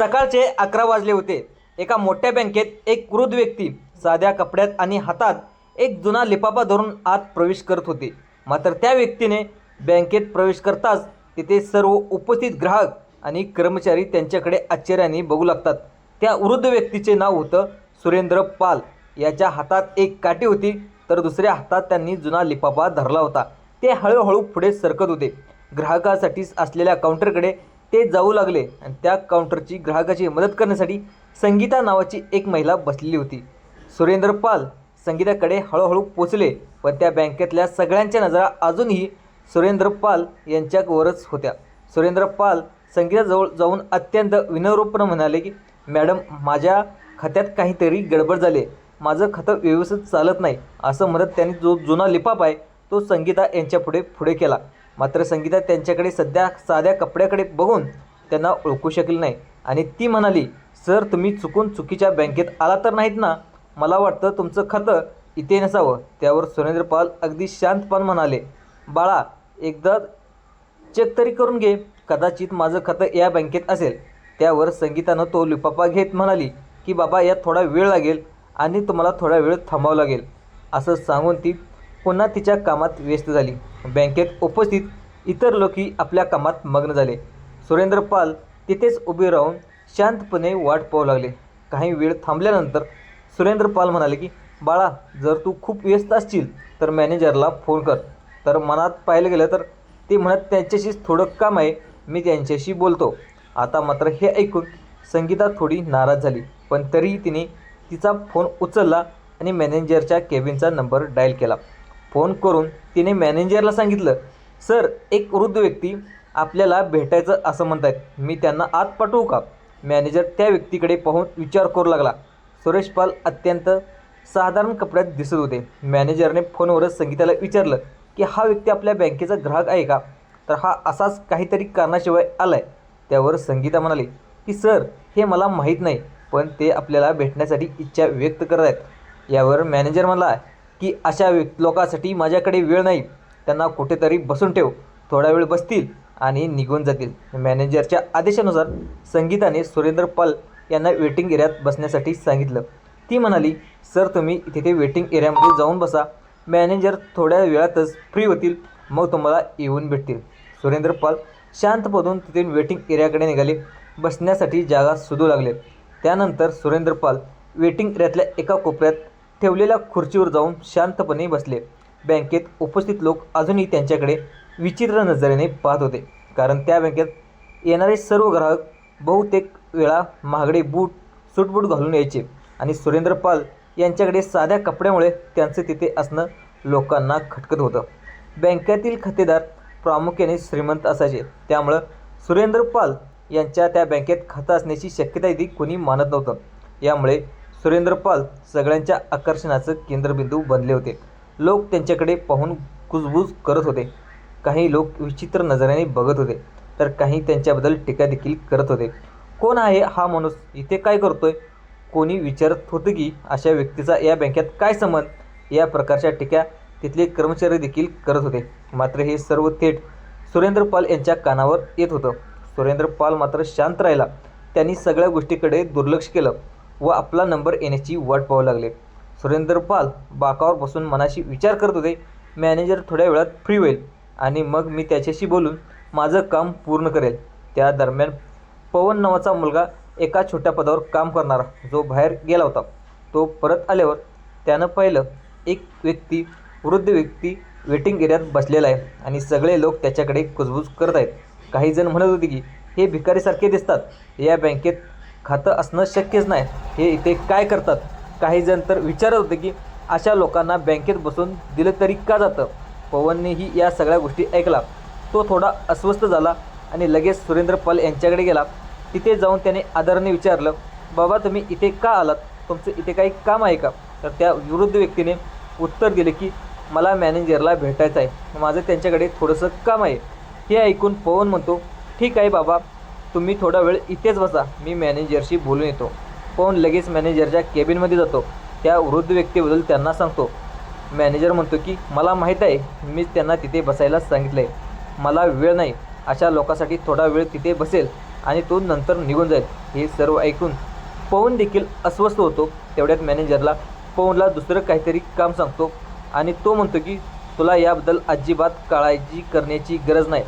सकाळचे अकरा वाजले होते. एका मोठ्या बँकेत एक वृद्ध व्यक्ती साध्या कपड्यात आणि हातात एक जुना लिफाफा धरून आत प्रवेश करत होते. मात्र त्या व्यक्तीने बँकेत प्रवेश करताच तिथे सर्व उपस्थित ग्राहक आणि कर्मचारी त्यांच्याकडे आश्चर्याने बघू लागतात. त्या वृद्ध व्यक्तीचे नाव होतं सुरेंद्र पाल. याच्या हातात एक काठी होती तर दुसऱ्या हातात त्यांनी जुना लिफाफा धरला होता. ते हळूहळू पुढे सरकत होते. ग्राहकासाठी असलेल्या काउंटरकडे ते जाऊ लागले आणि त्या काउंटरची ग्राहकाची मदत करण्यासाठी संगीता नावाची एक महिला बसलेली होती. सुरेंद्र पाल संगीताकडे हळूहळू पोचले पण त्या बँकेतल्या सगळ्यांच्या नजरा अजूनही सुरेंद्र पाल यांच्यावरच होत्या. सुरेंद्र पाल संगीताजवळ जाऊन अत्यंत विनम्रपणे म्हणाले की मॅडम माझ्या खात्यात काहीतरी गडबड झाले. माझं खातं व्यवस्थित चालत नाही असं म्हणत त्यांनी जो जुना लिफाफ आहे तो संगीता यांच्यापुढे पुढे केला. मात्र संगीता त्यांच्याकडे सध्या साध्या कपड्याकडे बघून त्यांना ओळखू शकली नाही. आणि ती म्हणाली सर तुम्ही चुकून चुकीच्या बँकेत आला तर नाहीत ना? मला वाटतं तुमचं खातं इथे नसावं. त्यावर सुरेंद्र पाल अगदी शांतपण म्हणाले बाळा एकदा चेक तरी करून घे. कदाचित माझं खातं या बँकेत असेल. त्यावर संगीतानं तो लिफाफा घेत म्हणाली की बाबा यात थोडा वेळ लागेल आणि तुम्हाला थोडा वेळ थांबावं लागेल. असं सांगून ती पुन्हा तिच्या कामात व्यस्त झाली. बँकेत उपस्थित इतर लोकही आपल्या कामात मग्न झाले. सुरेंद्र पाल तिथेच उभे राहून शांतपणे वाट पाहू लागले. काही वेळ थांबल्यानंतर सुरेंद्र पाल म्हणाले की बाळा जर तू खूप व्यस्त असशील तर मॅनेजरला फोन कर. तर मनात पाहिलं गेलं तर ते म्हणत त्यांच्याशीच थोडं काम आहे मी त्यांच्याशी बोलतो. आता मात्र हे ऐकून संगीता थोडी नाराज झाली. पण तरीही तिने तिचा फोन उचलला आणि मॅनेजरच्या केबिनचा नंबर डायल केला. फोन करून तिने मॅनेजरला सांगितलं सर एक वृद्ध व्यक्ती आपल्याला भेटायचं असं म्हणत आहेत मी त्यांना आत पाठवू का? मॅनेजर त्या व्यक्तीकडे पाहून विचार करू लागला. सुरेश पाल अत्यंत साधारण कपड्यात दिसत होते. मॅनेजरने फोनवरच संगीताला विचारलं की हा व्यक्ती आपल्या बँकेचा ग्राहक आहे का? तर हा असाच काहीतरी कारणाशिवाय आलाय. त्यावर संगीता म्हणाली की सर हे मला माहीत नाही पण ते आपल्याला भेटण्यासाठी इच्छा व्यक्त करत आहेत यावर मॅनेजर म्हणला की अशा व्यक् लोकांसाठी माझ्याकडे वेळ नाही. त्यांना कुठेतरी बसून ठेव. थोडा वेळ बसतील आणि निघून जातील. मॅनेजरच्या आदेशानुसार संगीताने सुरेंद्र पाल यांना वेटिंग एरियात बसण्यासाठी सांगितलं. ती म्हणाली सर तुम्ही तिथे वेटिंग एरियामध्ये जाऊन बसा. मॅनेजर थोड्या वेळातच फ्री होतील. मग तुम्हाला येऊन भेटतील. सुरेंद्र पाल शांतपदून तिथून वेटिंग एरियाकडे निघाले. बसण्यासाठी जागा शोधू लागले. त्यानंतर सुरेंद्र पाल वेटिंग एरियातल्या एका कोपऱ्यात ठेवलेल्या खुर्चीवर जाऊन शांतपणे बसले. बँकेत उपस्थित लोक अजूनही त्यांच्याकडे विचित्र नजरेने पाहत होते. कारण त्या बँकेत येणारे सर्व ग्राहक बहुतेक वेळा महागडे बूट सूटबूट घालून यायचे आणि सुरेंद्र पाल यांच्याकडे साध्या कपड्यामुळे त्यांचं तिथे असणं लोकांना खटकत होतं. बँकेतील खातेदार प्रामुख्याने श्रीमंत असायचे. त्यामुळं सुरेंद्र पाल यांच्या त्या बँकेत खातं असण्याची शक्यताही कोणी मानत नव्हतं. यामुळे सुरेंद्र पाल सगळ्यांच्या आकर्षणाचं केंद्रबिंदू बनले होते. लोक त्यांच्याकडे पाहून कुजबूज करत होते. काही लोक विचित्र नजरेने बघत होते तर काही त्यांच्याबद्दल टीका देखील करत होते. कोण आहे हा माणूस? इथे काय करतोय? कोणी विचारत होतं की अशा व्यक्तीचा या बँकेत काय संबंध या प्रकारच्या टीका तिथले कर्मचारी देखील करत होते. मात्र हे सर्व थेट सुरेंद्र पाल यांच्या कानावर येत होतं. सुरेंद्र पाल मात्र शांत राहिला. त्यांनी सगळ्या गोष्टीकडे दुर्लक्ष केलं. व आपला नंबर येण्याची वाट पाहू लागले. सुरेंद्र पाल बाकावर बसून मनाशी विचार करत होते मॅनेजर थोड्या वेळात फ्री होईल आणि मग मी त्याच्याशी बोलून माझं काम पूर्ण करेल. त्या दरम्यान पवन नावाचा मुलगा एका छोट्या पदावर काम करणारा जो बाहेर गेला होता. तो परत आल्यावर त्यानं पाहिलं एक व्यक्ती वृद्ध व्यक्ती वेटिंग एरियात बसलेला आहे आणि सगळे लोक त्याच्याकडे कुजबूज करत आहेत. काही जण म्हणत होते की हे भिकारीसारखे दिसतात. या बँकेत खातं असणं शक्यच नाही. हे इथे काय करतात? काही जण तर विचारत होते की अशा लोकांना बँकेत बसून दिलं तरी का जातं? पवननेही या सगळ्या गोष्टी ऐकला. तो थोडा अस्वस्थ झाला आणि लगेच सुरेंद्र पाल यांच्याकडे गेला. तिथे जाऊन त्याने आदराने विचारलं बाबा तुम्ही इथे का आलात? तुमचं इथे काही काम आहे का? तर त्या विरुद्ध व्यक्तीने उत्तर दिले की मला मॅनेजरला भेटायचं आहे. माझं त्यांच्याकडे थोडंसं काम आहे. हे ऐकून पवन म्हणतो ठीक आहे बाबा तुम्ही थोडा वेळ इथेच बसा. मी मॅनेजरशी बोलून येतो. पवन लगेच मॅनेजरच्या केबिनमध्ये जातो. त्या वृद्ध व्यक्तीबद्दल त्यांना सांगतो. मॅनेजर म्हणतो की मला माहीत आहे मी त्यांना तिथे बसायला सांगितलं आहे मला वेळ नाही. अशा लोकांसाठी थोडा वेळ तिथे बसेल आणि तो नंतर निघून जाईल. हे सर्व ऐकून पवन देखील अस्वस्थ होतो. तेवढ्यात मॅनेजरला पवनला दुसरं काहीतरी काम सांगतो आणि तो म्हणतो की तुला याबद्दल अजिबात काळजी करण्याची गरज नाही.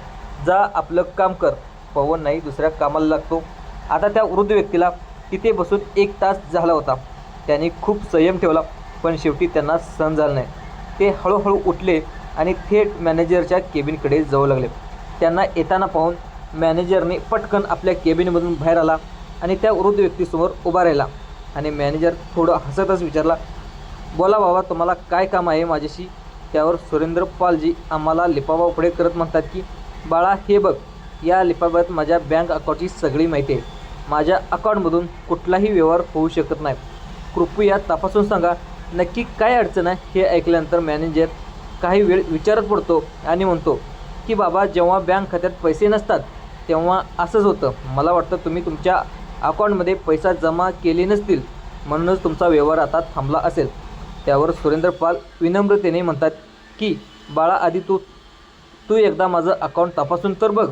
जा आपलं काम कर. पवन नाही दुसऱ्या कामाला लागतो. आता त्या वृद्ध व्यक्तीला तिथे बसून एक तास झाला होता. त्यांनी खूप संयम ठेवला पण शेवटी त्यांना सहन झालं नाही. ते हळूहळू उठले आणि थेट मॅनेजरच्या केबिनकडे जाऊ लागले. त्यांना येताना पाहून मॅनेजरने पटकन आपल्या केबिनमधून बाहेर आला आणि त्या वृद्ध व्यक्तीसमोर उभा राहिला. आणि मॅनेजर थोडं हसतच विचारला बोला बाबा तुम्हाला काय काम आहे माझ्याशी? त्यावर सुरेंद्र पालजी आम्हाला लिपाबा पुढे करत म्हणतात की बाळा हे बघ या लिपाबाबत माझ्या बँक अकाउंटची सगळी माहिती आहे. माझ्या अकाउंटमधून कुठलाही व्यवहार होऊ शकत नाही. कृपया तपासून सांगा नक्की काय अडचण आहे हे ऐकल्यानंतर मॅनेजर काही वेळ विचारत पडतो आणि म्हणतो की बाबा जेव्हा बँक खात्यात पैसे नसतात तेव्हा असंच होतं. मला वाटतं तुम्ही तुमच्या अकाउंटमध्ये पैसा जमा केले नसतील. म्हणूनच तुमचा व्यवहार आता थांबला असेल. त्यावर सुरेंद्र पाल विनम्रतेने म्हणतात की बाळा आधी तू तू एकदा माझं अकाउंट तपासून तर बघ.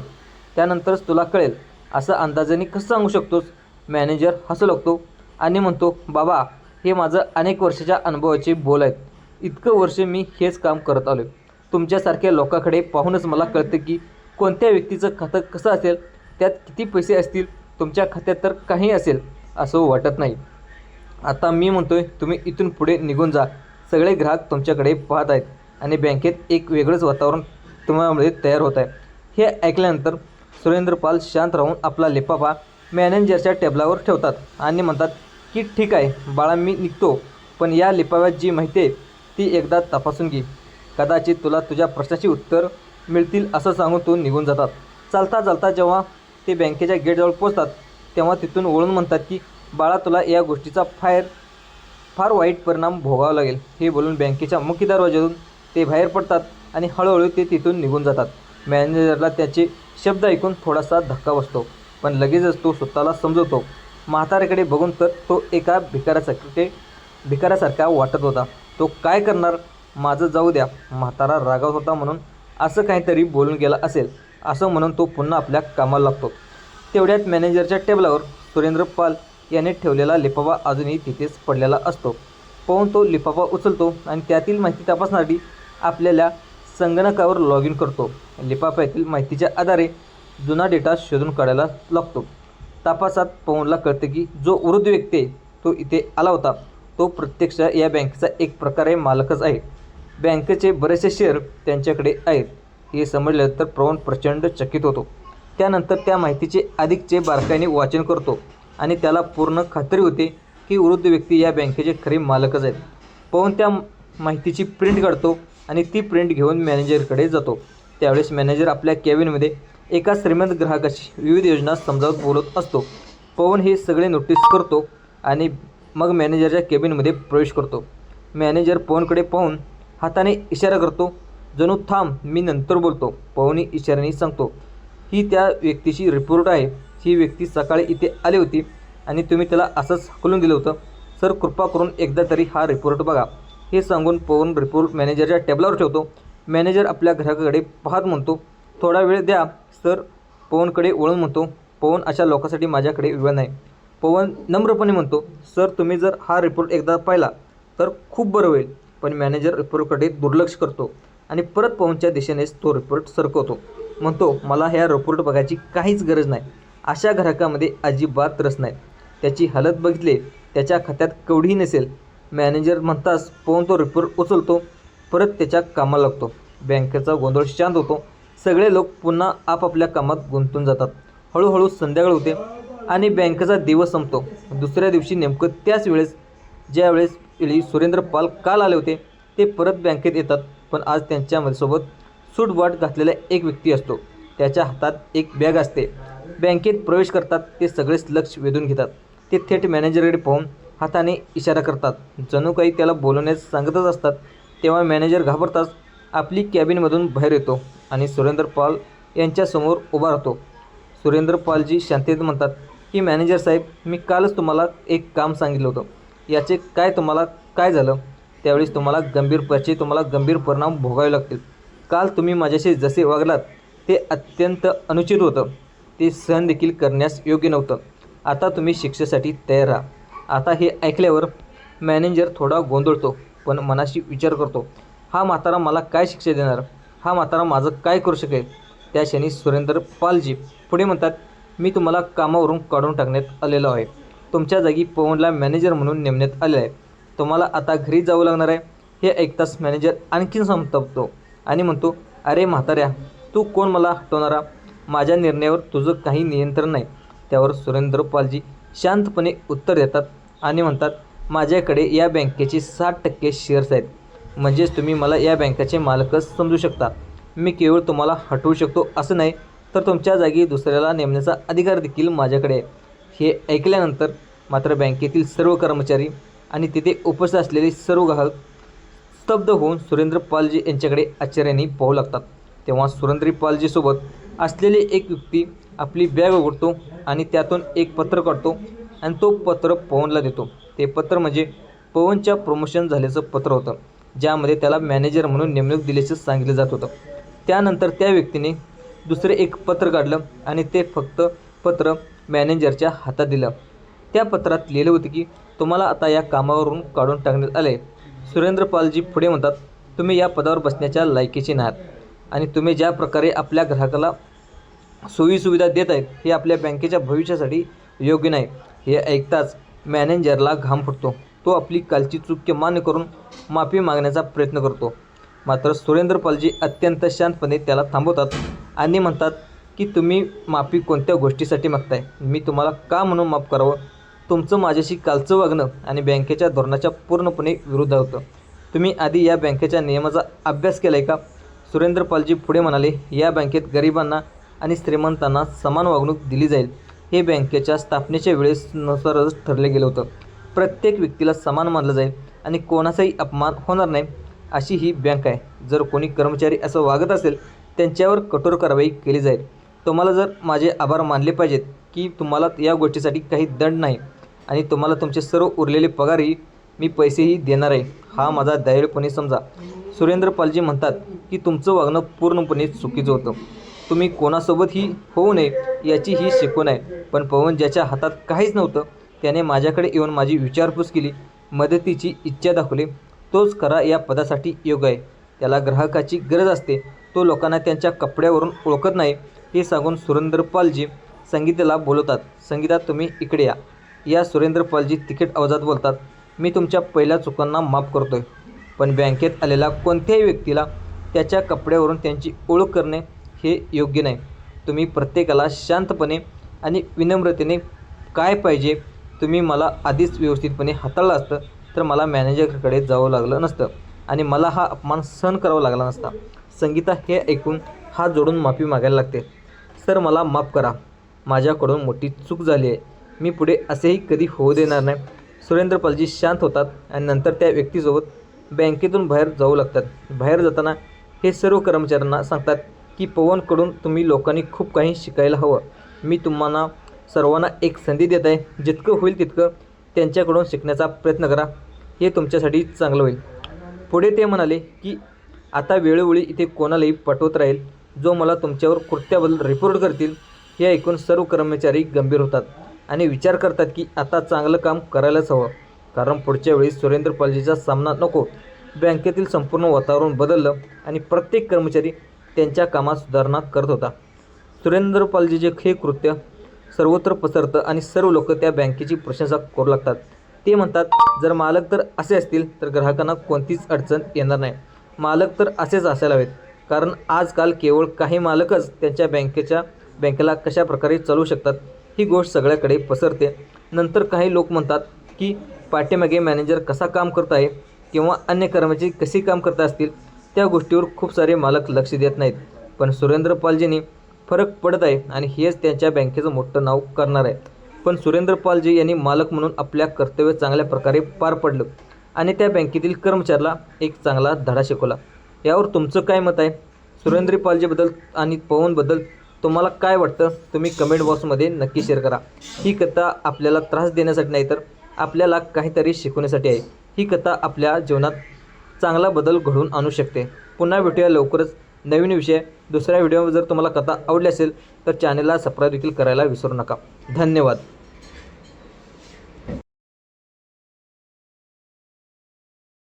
त्यानंतरच तुला कळेल. असं अंदाजाने कसं सांगू शकतोस? मॅनेजर हसू लागतो आणि म्हणतो बाबा हे माझं अनेक वर्षाच्या अनुभवाचे बोल आहेत. इतकं वर्ष मी हेच काम करत आलो तुमच्यासारख्या लोकांकडे पाहूनच मला कळतं की कोणत्या व्यक्तीचं खातं कसं असेल? त्यात किती पैसे असतील? तुमच्या खात्यात तर काही असेल असं वाटत नाही. आता मी म्हणतोय तुम्ही इथून पुढे निघून जा. सगळे ग्राहक तुमच्याकडे पाहत आहेत आणि बँकेत एक वेगळंच वातावरण तुम्हामुळे तयार होत आहे. हे ऐकल्यानंतर सुरेंद्रपाल शांत राहून आपला लिफाफा मॅनेजरच्या टेबलावर ठेवतात आणि म्हणतात की ठीक आहे बाळा मी निघतो. पण या लिफाव्यात जी माहिती आहे ती एकदा तपासून घे. कदाचित तुला तुझ्या प्रश्नाची उत्तर मिळतील असं सांगून तो निघून जातात. चालता चालता जेव्हा ते बँकेच्या गेटजवळ पोचतात तेव्हा तिथून ओळून म्हणतात की बाळा तुला या गोष्टीचा फायर फार वाईट परिणाम भोगावा लागेल. हे बोलून बँकेच्या मुख्य दरवाज्यातून ते बाहेर पडतात आणि हळूहळू ते तिथून निघून जातात. मॅनेजरला त्याचे शब्द ऐकून थोडासा धक्का बसतो पण लगेचच तो स्वतःला समजवतो. म्हाताऱ्याकडे बघून तर तो एका भिकाऱ्यासारखे भिकाऱ्यासारखा वाटत होता. तो काय करणार? माझं जाऊ द्या. म्हातारा रागावत होता म्हणून असं काहीतरी बोलून गेला असेल असं म्हणून तो पुन्हा आपल्या कामाला लागतो. तेवढ्यात मॅनेजरच्या टेबलावर सुरेंद्र पाल याने ठेवलेला लिफाफा अजूनही तिथेच पडलेला असतो. पाहून तो लिफाफा उचलतो आणि त्यातील माहिती तपासण्यासाठी आपल्याला संगणकावर लॉग इन करतो लिफाफ्यातील माहितीच्या आधारे जुना डेटा शोधून काढायला लागतो. तपासात पवनला कळतं की जो वृद्ध व्यक्ती आहे तो इथे आला होता. तो प्रत्यक्ष या बँकेचा एक प्रकारे मालकच आहे. बँकेचे बरेचसे शेअर त्यांच्याकडे आहेत. हे समजलं तर पवन प्रचंड चकित होतो. त्यानंतर त्या माहितीचे अधिकचे बारकाईने वाचन करतो आणि त्याला पूर्ण खात्री होते की वृद्ध व्यक्ती या बँकेचे खरे मालकच आहेत. पवन त्या माहितीची प्रिंट काढतो. आणि ती प्रिंट घेऊन मॅनेजरकडे जातो. त्यावेळेस मॅनेजर आपल्या कॅबिनमध्ये एका श्रीमंत ग्राहकाशी विविध योजना समजावत बोलत असतो. पवन हे सगळे नोटीस करतो आणि मग मॅनेजरच्या केबिनमध्ये प्रवेश करतो. मॅनेजर पवनकडे पाहून हाताने इशारा करतो जणू थांब मी नंतर बोलतो पवनही इशाऱ्याने सांगतो. ही त्या व्यक्तीची रिपोर्ट आहे. ही व्यक्ती सकाळी इथे आली होती आणि तुम्ही त्याला असंच हकलून दिलं होतं. सर कृपा करून एकदा तरी हा रिपोर्ट बघा. हे सांगून पवन रिपोर्ट मॅनेजरच्या टेबलावर ठेवतो. मॅनेजर आपल्या ग्राहकाकडे पाहत म्हणतो थोडा वेळ द्या सर पवनकडे वळून म्हणतो. पवन अशा लोकांसाठी माझ्याकडे वेळ नाही. पवन नम्रपणे म्हणतो सर तुम्ही जर हा रिपोर्ट एकदा पाहिला तर खूप बरं होईल. पण मॅनेजर रिपोर्टकडे दुर्लक्ष करतो आणि परत पवनच्या दिशेनेच तो रिपोर्ट सरकवतो. म्हणतो मला ह्या रिपोर्ट बघायची काहीच गरज नाही. अशा ग्राहकामध्ये अजिबात रस नाही. त्याची हालत बघितले त्याच्या खात्यात कवढी नसेल मॅनेजर म्हणताच पोहून तो रिपोर्ट उचलतो परत त्याच्या कामाला लागतो. बँकेचा गोंधळ शांत होतो. सगळे लोक पुन्हा आपापल्या कामात गुंतून जातात. हळूहळू संध्याकाळ होते आणि बँकेचा दिवस संपतो. दुसऱ्या दिवशी नेमकं त्याच वेळेस ज्या वेळेस वेळी सुरेंद्र पाल काल आले होते ते परत बँकेत येतात. पण आज त्यांच्यामध्ये सोबत सूट वाट घातलेला एक व्यक्ती असतो. त्याच्या हातात एक बॅग असते. बँकेत प्रवेश करतात ते सगळेच लक्ष वेधून घेतात. ते थेट मॅनेजरकडे पाहून हाताने इशारा करतात. जणू काही त्याला बोलवण्यास सांगतच असतात. तेव्हा मॅनेजर घाबरताच आपली कॅबिनमधून बाहेर येतो आणि सुरेंद्र पाल यांच्यासमोर उभा राहतो. सुरेंद्र पालजी शांतीत म्हणतात की मॅनेजर साहेब मी कालच तुम्हाला एक काम सांगितलं होतं. याचे काय तुम्हाला काय झालं? त्यावेळेस तुम्हाला गंभीर परिचय तुम्हाला गंभीर परिणाम भोगावे लागतील. काल तुम्ही माझ्याशी जसे वागलात ते अत्यंत अनुचित होतं. ते सहन देखील करण्यास योग्य नव्हतं. आता तुम्ही शिक्षेसाठी तयार राहा. आता हे ऐकल्यावर मॅनेजर थोडा गोंधळतो पण मनाशी विचार करतो हा म्हातारा मला काय शिक्षा देणार? हा म्हातारा माझं काय करू शकेल? त्या क्षणी सुरेंद्र पालजी पुढे म्हणतात मी तुम्हाला कामावरून काढून टाकण्यात आलेलो आहे. तुमच्या जागी पवनला मॅनेजर म्हणून नेमण्यात आले आहे. तुम्हाला आता घरी जावं लागणार आहे. हे ऐकताच मॅनेजर आणखीन संतपतो आणि म्हणतो अरे म्हाताऱ्या तू कोण मला हटवणारा? माझ्या निर्णयावर तुझं काही नियंत्रण नाही. त्यावर सुरेंद्र पालजी शांतपणे उत्तर देतात आणि म्हणतात माझ्याकडे या बँकेचे साठ टक्के शेअर्स आहेत. म्हणजेच तुम्ही मला या बँकेचे मालकच समजू शकता. मी केवळ तुम्हाला हटवू शकतो असं नाही तर तुमच्या जागी दुसऱ्याला नेमण्याचा अधिकार देखील माझ्याकडे आहे. हे ऐकल्यानंतर मात्र बँकेतील सर्व कर्मचारी आणि तिथे उपस्थित असलेले सर्व ग्राहक स्तब्ध होऊन सुरेंद्र पालजी यांच्याकडे आश्चर्याने पाहू लागतात. तेव्हा सुरेंद्र पालजीसोबत असलेली एक व्यक्ती आपली बॅग उघडतो आणि त्यातून एक पत्र काढतो. आणि तो पत्र पवनला देतो. ते पत्र म्हणजे पवनच्या प्रमोशन झाल्याचं पत्र होतं ज्यामध्ये त्याला मॅनेजर म्हणून नेमणूक दिल्याचं सांगितलं जात होतं. त्यानंतर त्या व्यक्तीने दुसरे एक पत्र काढलं आणि ते फक्त पत्र मॅनेजरच्या हातात दिलं. त्या पत्रात लिहिलं होतं की तुम्हाला आता या कामावरून काढून टाकण्यात आले सुरेंद्र पालजी पुढे म्हणतात तुम्ही या पदावर बसण्याच्या लायकीचे नाहीत. आणि तुम्ही ज्या प्रकारे आपल्या ग्राहकाला सोयीसुविधा देत आहेत हे आपल्या बँकेच्या भविष्यासाठी योग्य नाही. हे ऐकताच मॅनेजरला घाम फुटतो. तो आपली कालची चूक मान्य करून माफी मागण्याचा प्रयत्न करतो. मात्र सुरेंद्र पालजी अत्यंत शांतपणे त्याला थांबवतात आणि म्हणतात की तुम्ही माफी कोणत्या गोष्टीसाठी मागताय? मी तुम्हाला का म्हणून माफ करावं? तुमचं माझ्याशी कालचं वागणं आणि बँकेच्या धोरणाच्या पूर्णपणे विरुद्ध होतं. तुम्ही आधी या बँकेच्या नियमाचा अभ्यास केला आहे का? सुरेंद्र पालजी पुढे म्हणाले या बँकेत गरिबांना आणि श्रीमंतांना समान वागणूक दिली जाईल. हे बँकेच्या स्थापनेच्या वेळेस नुसारच ठरले गेलं होतं. प्रत्येक व्यक्तीला समान मानलं जाईल आणि कोणाचाही अपमान होणार नाही अशी ही बँक आहे. जर कोणी कर्मचारी असं वागत असेल त्यांच्यावर कठोर कारवाई केली जाईल. तुम्हाला जर माझे आभार मानले पाहिजेत की तुम्हाला या गोष्टीसाठी काही दंड नाही आणि तुम्हाला तुमचे सर्व उरलेले पगारही मी पैसेही देणार आहे हा माझा दयाळूपणे समजा. सुरेंद्र पालजी म्हणतात की तुमचं वागणं पूर्णपणे चुकीचं होतं. तुम्ही कोणासोबतही होऊ नये याची ही शिकवण आहे. पण पवन ज्याच्या हातात काहीच नव्हतं त्याने माझ्याकडे येऊन माझी विचारपूस केली. मदतीची इच्छा दाखवली. तोच खरा या पदासाठी योग्य आहे. त्याला ग्राहकाची गरज असते. तो लोकांना त्यांच्या कपड्यावरून ओळखत नाही. हे सांगून सुरेंद्र पालजी संगीताला बोलवतात संगीता तुम्ही इकडे या. या सुरेंद्र पालजी तिकीट आवाजात बोलतात मी तुमच्या पहिल्या चुकांना माफ करतोय पण बँकेत आलेला कोणत्याही व्यक्तीला त्याच्या कपड्यावरून त्यांची ओळख करणे हे योग्य नाही. तुम्ही प्रत्येकाला शांतपणे आणि विनम्रतेने काय पाहिजे तुम्ही मला आधीच व्यवस्थितपणे हाताळलं असतं तर मला मॅनेजरकडे जावं लागलं नसतं आणि मला हा अपमान सहन करावा लागला नसता. संगीता हे ऐकून हात जोडून माफी मागायला लागते. सर मला माफ करा. माझ्याकडून मोठी चूक झाली आहे. मी पुढे असेही कधी होऊ देणार नाही. सुरेंद्रपालजी शांत होतात आणि नंतर त्या व्यक्तीसोबत बँकेतून बाहेर जाऊ लागतात. बाहेर जाताना हे सर्व कर्मचाऱ्यांना सांगतात की पवनकडून तुम्ही लोकांनी खूप काही शिकायला हवं. मी तुम्हाला सर्वांना एक संधी देत आहे. जितकं होईल तितकं त्यांच्याकडून शिकण्याचा प्रयत्न करा. हे तुमच्यासाठी चांगलं होईल. पुढे ते म्हणाले की आता वेळोवेळी इथे कोणालाही पटवत राहील. जो मला तुमच्यावर कृत्याबद्दल रिपोर्ट करतील हे ऐकून सर्व कर्मचारी गंभीर होतात आणि विचार करतात की आता चांगलं काम करायलाच हवं. कारण पुढच्या वेळी सुरेंद्र पालजीचा सामना नको. बँकेतील संपूर्ण वातावरण बदललं आणि प्रत्येक कर्मचारी त्यांच्या कामात सुधारणा करत होता. सुरेंद्र पालजीचे हे कृत्य सर्वत्र पसरतं आणि सर्व लोक त्या बँकेची प्रशंसा करू लागतात. ते म्हणतात जर मालक तर असे असतील तर ग्राहकांना कोणतीच अडचण येणार नाही. मालक तर असेच असायला हवेत कारण आजकाल केवळ काही मालकच त्यांच्या बँकेच्या बँकेला कशा प्रकारे चालवू शकतात ही गोष्ट सगळ्याकडे पसरते. नंतर काही लोक म्हणतात की पाठीमागे मॅनेजर कसा काम करत आहे किंवा अन्य कर्मचारी कसे काम करत असतील त्या गोष्टीवर खूप सारे मालक लक्ष देत नाहीत. पण सुरेंद्र पालजींनी फरक पडत आहे आणि हेच त्यांच्या बँकेचं मोठं नाव करणार आहे पण सुरेंद्र पालजी यांनी मालक म्हणून आपल्या कर्तव्य चांगल्या प्रकारे पार पडलं आणि त्या बँकेतील कर्मचाऱ्याला एक चांगला धडा शिकवला. यावर तुमचं काय मत आहे? सुरेंद्र पालजीबद्दल आणि पवनबद्दल तुम्हाला काय वाटतं? तुम्ही कमेंट बॉक्समध्ये नक्की शेअर करा. ही कथा आपल्याला त्रास देण्यासाठी नाही तर आपल्याला काहीतरी शिकवण्यासाठी आहे. ही कथा आपल्या जीवनात चांगला बदल घडवून आणू शकते. पुन्हा भेटूया लवकरच. नवीन विषय. दुसऱ्या व्हिडिओ जर तुम्हाला कथा आवडली असेल तर चॅनलला सबस्क्राईब देखील करायला विसरू नका. धन्यवाद.